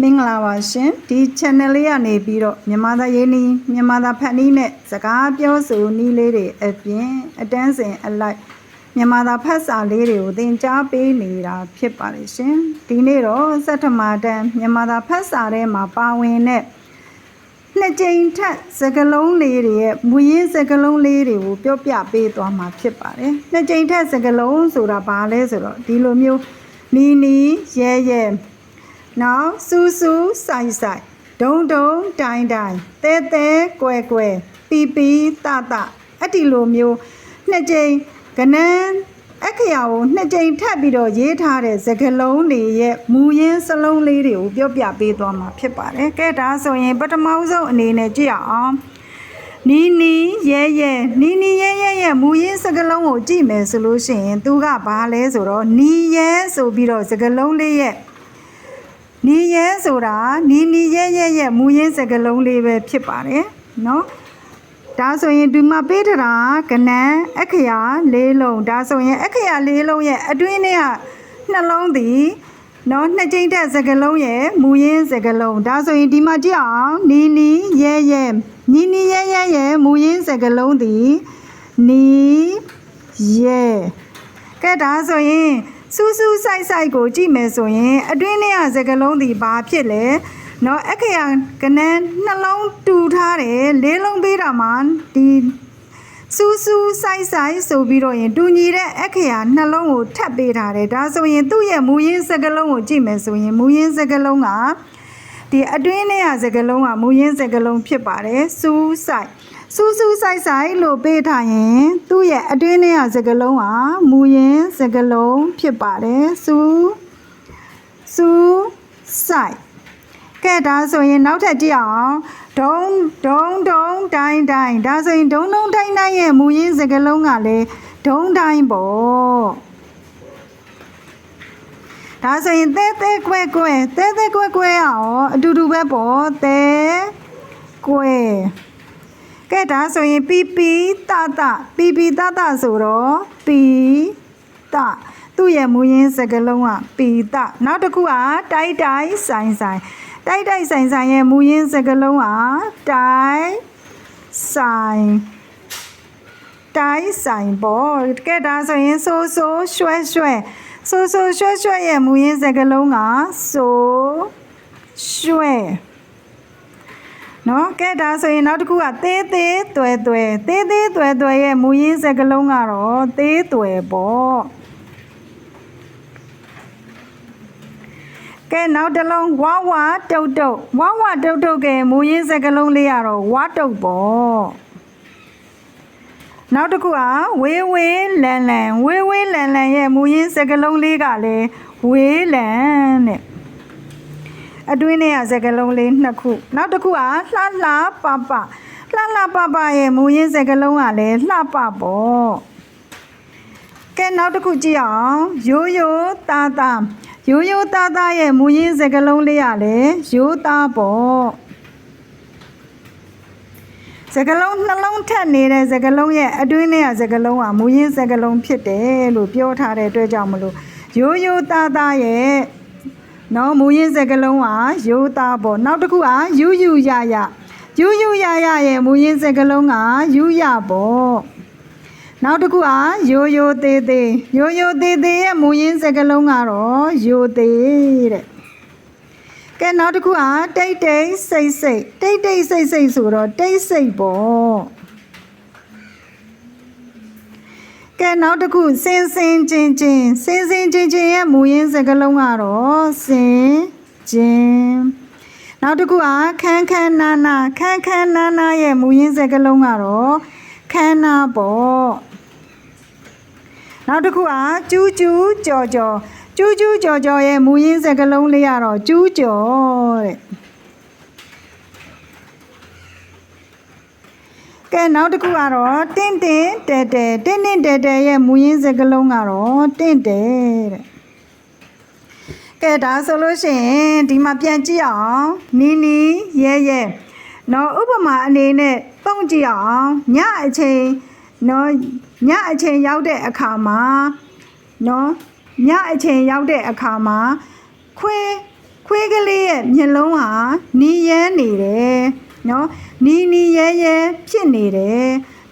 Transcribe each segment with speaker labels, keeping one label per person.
Speaker 1: မင်္ဂလာပါရှင်ဒီ channel လေးကနေပြီးတော့မြန်မာသားရေးနီးမြန်မာသားဖတ်နီးနဲ့စကားပြောဆိုနီးလေးတွေအပြင်အတန်းစင်အလိုက်မြန်မာသားဖတ်စာလေးတွေကိုသင်ကြားပေးနေတာဖြစ်ပါတယ်ရှင်ဒီနေ့တော့စက်ထမတန်းမြန်မာသားဖတ်စာထဲမှာပါဝင်တဲ့နှစ်ကြိမ်ထက်စကလုံးလေးတွေရဲ့မူရင်းစကလုံးလေးတွေကိုပြောပြပေးသွားမှာဖြစ်ပါတယ်နှစ်ကြိမ်ထက်စကလုံးဆိုတာဘာလဲဆိုတော့ဒီလိုမျိုးနီနီရဲရဲ နောက်စူးစူးဆိုင်ဆိုင်ဒုံဒုံတိုင်တိုင်တဲတဲကွယ်ကွယ်ပီပီတတအဲ့ဒီလိုမျိုးနှစ်ကြိမ်ကနန်းအခရာကိုနှစ်ကြိမ်ထပ်ပြီးတော့ရေးထားတဲ့စကလုံးတွေရဲ့မူရင်းစလုံးလေးတွေကိုပြောပြပေးသွားမှာဖြစ်ပါတယ်။ကဲဒါဆိုရင်ပထမဆုံးအနေနဲ့ကြည့်ရအောင်။နီနီရဲရဲနီနီရဲရဲရဲ့မူရင်းစကလုံးကိုကြည့်မယ်ဆိုလို့ရှိရင် သူကဘာလဲဆိုတော့နီရဲဆိုပြီးတော့စကလုံးလေးရဲ့ နီရဲဆိုတာနီနီရဲရဲရဲ့မူရင်းစကလုံးလေးပဲဖြစ်ပါတယ်နော်ဒါဆိုရင်ဒီမှာပေးထားတာကနန်းအခရာလေးလုံးဒါဆိုရင်အခရာလေးလုံးရဲ့အတွင်းထဲကနှလုံးသည်နော်နှစ်ကြိမ်တက်စကလုံးရဲ့မူရင်းစကလုံးဒါဆိုရင်ဒီမှာကြည့်အောင်နီနီရဲရဲနီနီရဲရဲရဲ့မူရင်းစကလုံးသည်နီရဲကဲဒါဆိုရင် စူးစူးဆိုင်ဆိုင်ကိုကြည့်မယ်ဆိုရင်အတွင်းထဲကစကလုံးသည်ဘာဖြစ်လဲနော်အခရာကနန်းနှလုံးတူထားတယ်လေးလုံးပေးတာမှာဒီစူးစူးဆိုင်ဆိုင်ဆိုပြီးတော့ရင်တူညီတဲ့အခရာနှလုံးကိုထပ်ပေးထားတယ်ဒါဆိုရင်သူ့ရဲ့မူရင်းစကလုံးကိုကြည့်မယ်ဆိုရင်မူရင်းစကလုံးကဒီအတွင်းထဲကစကလုံးကမူရင်းစကလုံးဖြစ်ပါတယ်စူးဆိုင် စူးစူးဆိုင်ဆိုင်လို့ပေးထားရင် သူ့ရဲ့အတွင်းထဲကစကလုံးကမူရင်းစကလုံးဖြစ်ပါတယ်စူးစူးဆိုင်ကဲဒါဆိုရင်နောက်ထပ်ကြည့်အောင်ဒုံဒုံဒုံတိုင်းတိုင်းဒါဆိုရင်ဒုံဒုံတိုင်းတိုင်းရဲ့မူရင်းစကလုံးကလည်းဒုံတိုင်းပေါ့ဒါဆိုရင်တဲတဲကွဲကွဲတဲတဲကွဲကွဲအောင်အတူတူပဲပေါ့တဲကွဲ ကဲဒါဆိုရင်ပီပီတတပီပီတတဆိုတော့ပီတသူ့ရဲ့မူရင်းစကလုံးကပီတနောက်တစ်ခုကတိုက်တိုက်ဆိုင်ဆိုင်တိုက်တိုက်ဆိုင်ဆိုင်ရဲ့မူရင်းစကလုံးဟာတိုက်ဆိုင်တိုက်ဆိုင်ပေါ့ကဲဒါဆိုရင်ဆိုဆိုရွှဲရွှဲဆိုဆိုရွှဲရွှဲရဲ့မူရင်းစကလုံးကဆိုရွှဲ နော်ကဲဒါဆိုရင်နောက်တစ်ခုကသေးသေးတွယ်တွယ်သေးသေးတွယ်တွယ်ရဲ့မူရင်းစကလုံးကတော့သေးတွယ်ပေါ့ကဲနောက်တစ်လုံးဝါဝါတုတ်တုတ်ဝါဝါတုတ်တုတ်ကဲမူရင်းစကလုံးလေးရတော့ဝါတုတ်ပေါ့နောက်တစ်ခုကဝေးဝေးလန်လန်ဝေးဝေးလန်လန်ရဲ့မူရင်းစကလုံးလေးကလည်းဝေးလန်တဲ့ အတွင်းထဲကစကလုံးလေးနှစ်ခုနောက်တစ်ခုကလှလှပပလှလှပပရဲ့မူရင်းစကလုံးကလည်းလှပပေါ့ကဲနောက်တစ်ခုကြည့်အောင်ရိုးရိုးသားသားရိုးရိုးသားသားရဲ့မူရင်းစကလုံးလေးရလေရိုးသားပေါ့စကလုံးနှလုံးထက်နေတဲ့စကလုံးရဲ့အတွင်းထဲကစကလုံးကမူရင်းစကလုံးဖြစ်တယ်လို့ပြောထားတဲ့အတွက်ကြောင့်မလို့ရိုးရိုးသားသားရဲ့ နော်မူရင်းစကလုံးကရိုးသားပေါ့နောက်တစ်ခုကယူယူရရယူယူရရရဲ့မူရင်းစကလုံးကယူရပေါ့နောက်တစ်ခုကရိုးရိုးသေးသေးရိုးရိုးသေးသေးရဲ့မူရင်းစကားလုံးကတော့ရိုးသေးတဲ့ကဲနောက်တစ်ခုကတိတ်တိတ်စိတ်စိတ်တိတ်တိတ်စိတ်စိတ်ဆိုတော့တိတ်စိတ်ပေါ့ ကဲနောက်တစ်ခုစင်စင်ချင်းချင်းစင်စင်ချင်းချင်းရဲ့မူရင်းစကားလုံးကတော့စင်ချင်းနောက်တစ်ခုကခန်းခန်းနာနာခန်းခန်းနာနာရဲ့မူရင်းစကားလုံးကတော့ခန်းနာပေါ့နောက်တစ်ခုကကျူးကျူးကြော်ကြော်ကျူးကျူးကြော်ကြော်ရဲ့မူရင်းစကလုံးလေးကတော့ကျူးကြော်တဲ့ ကဲနောက်တစ်ခုကတော့တင့်တင်တဲတဲတင့်တင်တဲတဲရဲ့မူရင်းစကလုံးကတော့တင့်တဲတဲ့ကဲဒါဆိုလို့ရှိရင်ဒီမှာပြန်ကြည့်အောင်နီနီရဲရဲနော်ဥပမာအနေနဲ့ပုံကြည့်အောင်ညအချိန်နော်ညအချိန်ရောက်တဲ့အခါမှာနော်ညအချိန်ရောက်တဲ့အခါမှာခွေးခွေးကလေးရဲ့မျက်လုံးဟာနီးရဲနေတယ် နော်နီးနီးရဲရဲဖြစ်နေတယ်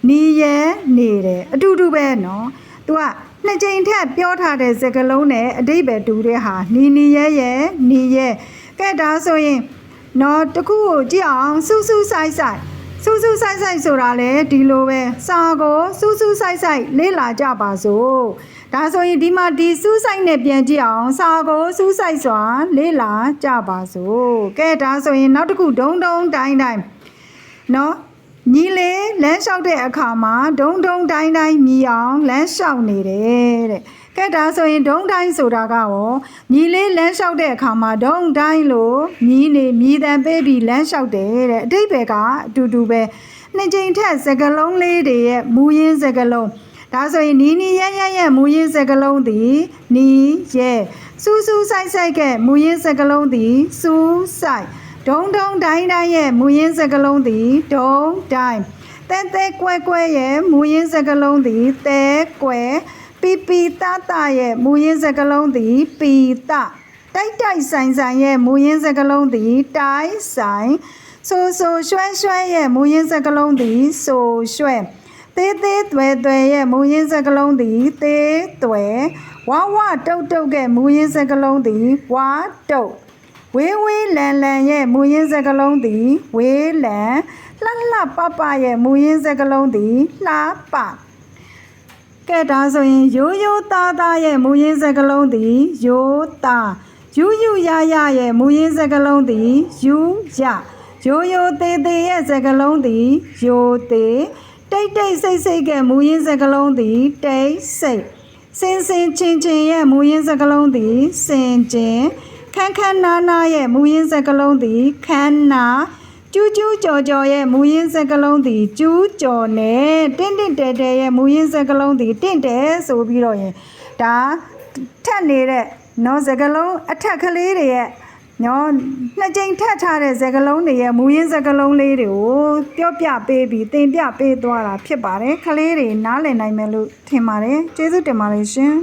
Speaker 1: နီးရဲနေတယ်အတူတူပဲနော်သူကနှစ်ကြိမ်ထက်ပြောထားတဲ့စကားလုံးနဲ့အတိတ်ပဲတူတဲ့ဟာနီးနီးရဲရဲနီးရဲကဲဒါဆိုရင်နော်တခုကိုကြည့်အောင်စူးစူးဆိုင်ဆိုင်စူးစူးဆိုင်ဆိုင်ဆိုတာလေဒီလိုပဲစာကိုစူးစူးဆိုင်ဆိုင်လေ့လာကြပါစို့ ဒါဆိုရင်ဒီမှာဒီစူးဆိုင်နဲ့ပြန်ကြည့်အောင်စာကိုစူးဆိုင်စွာလေ့လာကြပါစို့ကဲဒါဆိုရင်နောက်တစ်ခုဒုံဒုံတိုင်းတိုင်းနော်ညီလေးလမ်းလျှောက်တဲ့အခါမှာဒုံဒုံတိုင်းတိုင်းမြည်အောင်လမ်းလျှောက်နေတယ်တဲ့ကဲဒါဆိုရင်ဒုံတိုင်းဆိုတာကရောညီလေးလမ်းလျှောက်တဲ့အခါမှာဒုံတိုင်းလို့မြည်နေမြည်တံပေးပြီးလမ်းလျှောက်တယ်တဲ့အတိတ်ပဲကအတူတူပဲနှစ်ကြိမ်ထက်စကလုံးလေးတွေရဲ့မူရင်းစကလုံး ဒါဆိုရင်နီးနီးရဲရဲရဲ့မူရင်းစကလုံးသည်နီးရဲစူးစူးဆိုင်ဆိုင်ကဲမူရင်းစကလုံးသည်စူးဆိုင်ဒုံဒုံတိုင်းတိုင်းရဲ့မူရင်းစကလုံးသည်ဒုံတိုင်းတဲတဲကွဲကွဲရဲ့မူရင်းစကလုံးသည်တဲကွဲပီပီတတရဲ့မူရင်းစကလုံးသည်ပီတတိုက်တိုက်ဆိုင်ဆိုင်ရဲ့မူရင်းစကလုံးသည်တိုက်ဆိုင်ဆိုဆိုရွှဲရွှဲရဲ့မူရင်းစကလုံးသည်ဆိုရွှဲ သေးသေးသွဲသွဲရဲ့မူရင်းစကလုံးသည်သေးသွဲဝါဝတုတ်တုတ်ရဲ့မူရင်းစကလုံးသည်ဝါတုတ်ဝေးဝေးလန်လန်ရဲ့မူရင်းစကလုံးသည်ဝေးလန်လှလှပပရဲ့မူရင်းစကလုံးသည်လှပကဲဒါဆိုရင်ရိုးရိုးသားသားရဲ့မူရင်းစကလုံးသည်ရိုးသားယူယူရရရဲ့မူရင်းစကလုံးသည်ယူရရိုးရိုးသေးသေးရဲ့စကလုံးသည်ရိုးသေး တိတ်တိတ်ဆိတ်ဆိတ်ရဲ့မူရင်းစကလုံးသည်တိတ်ဆိတ်စင်စင်ချင်းချင်းရဲ့မူရင်းစကလုံးသည်စင်ချင်းခန်းခန်းနာနာရဲ့မူရင်းစကလုံးသည်ခန်းနာကျူးကျူးကြော်ကြော်ရဲ့မူရင်းစကလုံးသည်ကျူးကြော်နဲ့တင့်တင့်တဲတဲရဲ့မူရင်းစကလုံးသည်တင့်တဲဆိုပြီးတော့ရင်ဒါထက်နေတဲ့နော်စကလုံးအထက်ကလေးတွေရဲ့ နော်နှစ်ကြိမ်ထက်ထားတဲ့စကလုံးတွေရဲ့မူရင်းစကလုံးလေးတွေကိုပြောပြပေးပြီးသင်ပြပေးသွားတာဖြစ်ပါတယ်ခလေးတွေနားလည်နိုင်မယ်လို့ထင်ပါတယ်ကျေးဇူးတင်ပါတယ်ရှင်